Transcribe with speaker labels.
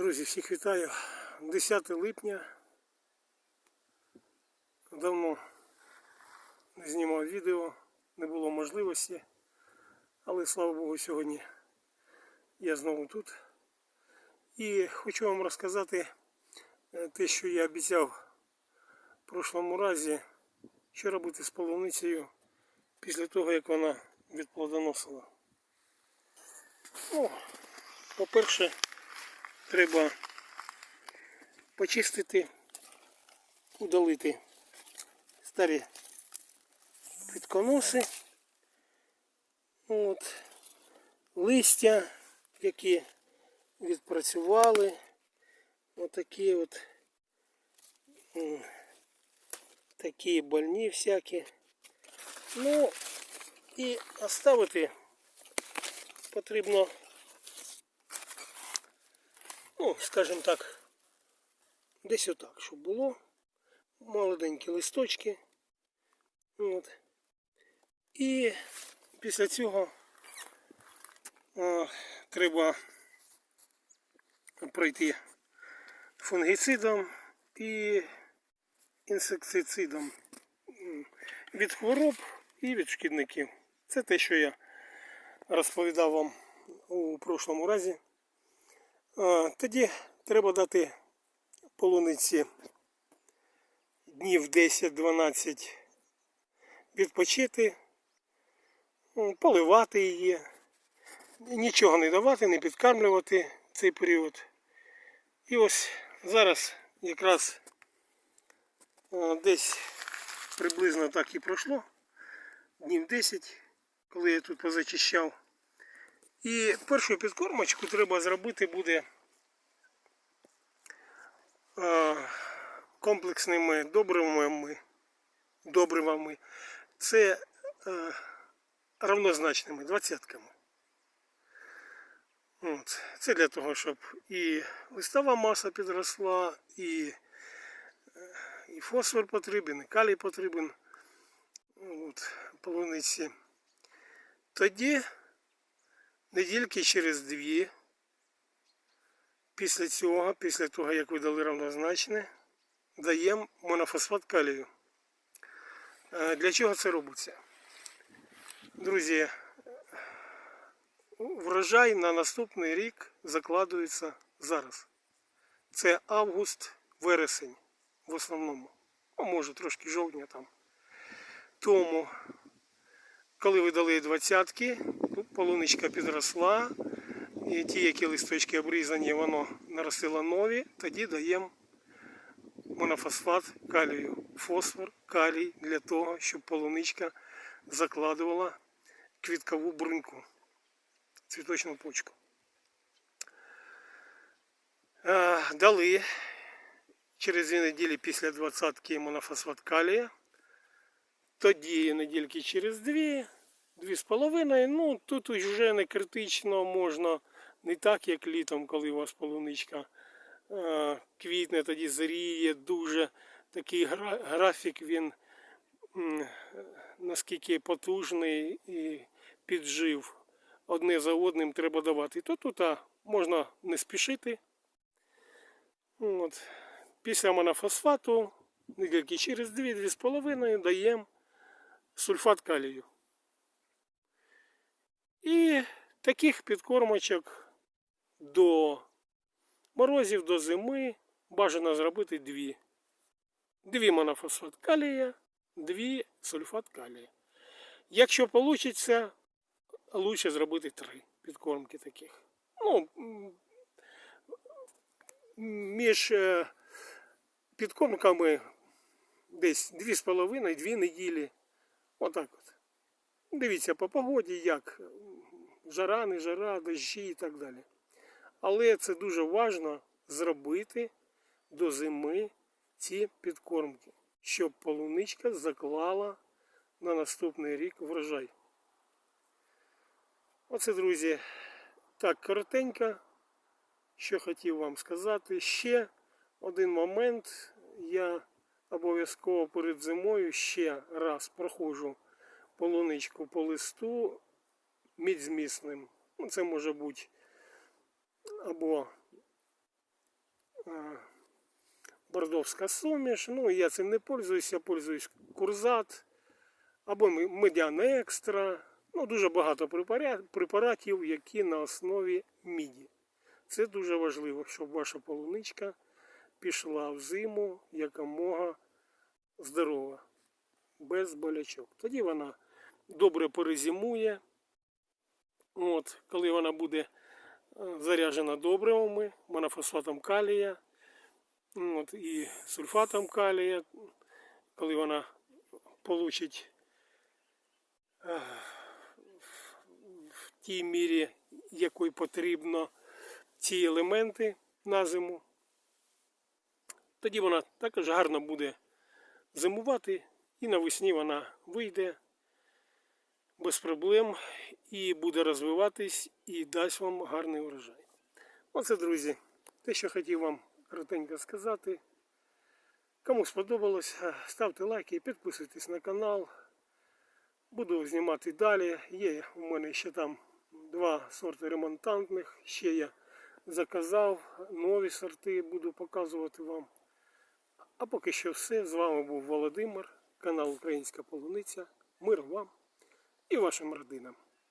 Speaker 1: Друзі, всіх вітаю. 10 липня. Давно не знімав відео, не було можливості. Але слава Богу, сьогодні я знову тут. І хочу вам розказати е, те, що я обіцяв в прошлому разі, що робити з полуницею після того, як вона відплодоносила. Ну, по-перше, треба почистити, удалити старі підконоси, от, листя, які відпрацювали, отакі от м, такі больні всякі. Ну і оставити потрібно ну, скажімо так, десь отак, щоб було. Молоденькі листочки. От. І після цього а, треба пройти фунгіцидом і інсектицидом від хвороб і від шкідників. Це те, що я розповідав вам у прошлому разі. Тоді треба дати полуниці днів 10-12 відпочити, поливати її, нічого не давати, не підкармлювати цей період. І ось зараз якраз десь приблизно так і пройшло, днів 10, коли я тут позачищав. І першу підкормочку треба зробити буде е, комплексними добривами, добривами. Це е, равнозначними двадцятками. От. Це для того, щоб і листова маса підросла, і, е, і фосфор потрібен, і калій потрібен от, полуниці. Тоді недільки через дві. Після цього, після того, як ви дали равнозначне, даємо монофосфат калію. Е, Для чого це робиться? Друзі, врожай на наступний рік закладується зараз. Це август, вересень в основному. А може трошки жовтня там. Тому коли ви дали двадцятки, полуничка підросла, і ті, які листочки обрізані, воно наростило нові, тоді даємо монофосфат калію, фосфор, калій для того, щоб полуничка закладувала квіткову бруньку, цвіточну почку. Е, Дали через дві неділі після двадцятки монофосфат калія. Тоді недільки через дві, дві з половиною. Ну тут вже не критично можна не так, як літом, коли у вас полуничка е, квітне, тоді зріє дуже такий графік, він наскільки потужний і піджив. Одне за одним треба давати. То тут а, можна не спішити. От. Після монофосфату, через 2-2,5 даємо сульфат калію. І таких підкормочок до морозів, до зими бажано зробити дві. Дві монофосфат калія, дві сульфат калія. Якщо вийде, краще зробити три підкормки таких. Ну, між е, підкормками десь 2,5-2 неділі. Отак от. Дивіться по погоді, як жара, не жара, дощі і так далі. Але це дуже важливо зробити до зими ці підкормки, щоб полуничка заклала на наступний рік врожай. Оце, друзі, так коротенько, що хотів вам сказати. Ще один момент. Я обов'язково перед зимою ще раз проходжу полуничку по листу мідзмісним. Ну, це може бути або е, бордовська суміш. Ну, я цим не пользуюсь, я пользуюсь курзат або Ме- екстра. Ну, дуже багато препаратів, які на основі міді. Це дуже важливо, щоб ваша полуничка пішла в зиму якомога здорова, без болячок. Тоді вона добре перезимує. От, коли вона буде е, заряджена добривами, монофосфатом калія от, і сульфатом калія, коли вона получить е, в тій мірі, якої потрібно ці елементи на зиму, тоді вона також гарно буде зимувати і навесні вона вийде без проблем і буде розвиватись і дасть вам гарний урожай. Оце, друзі, те, що хотів вам коротенько сказати. Кому сподобалось, е, ставте лайки підписуйтесь на канал. Буду знімати далі. Є у мене ще там два сорти ремонтантних. Ще я заказав нові сорти, буду показувати вам. А поки що все. З вами був Володимир, канал Українська Полуниця. Мир вам і вашим родинам.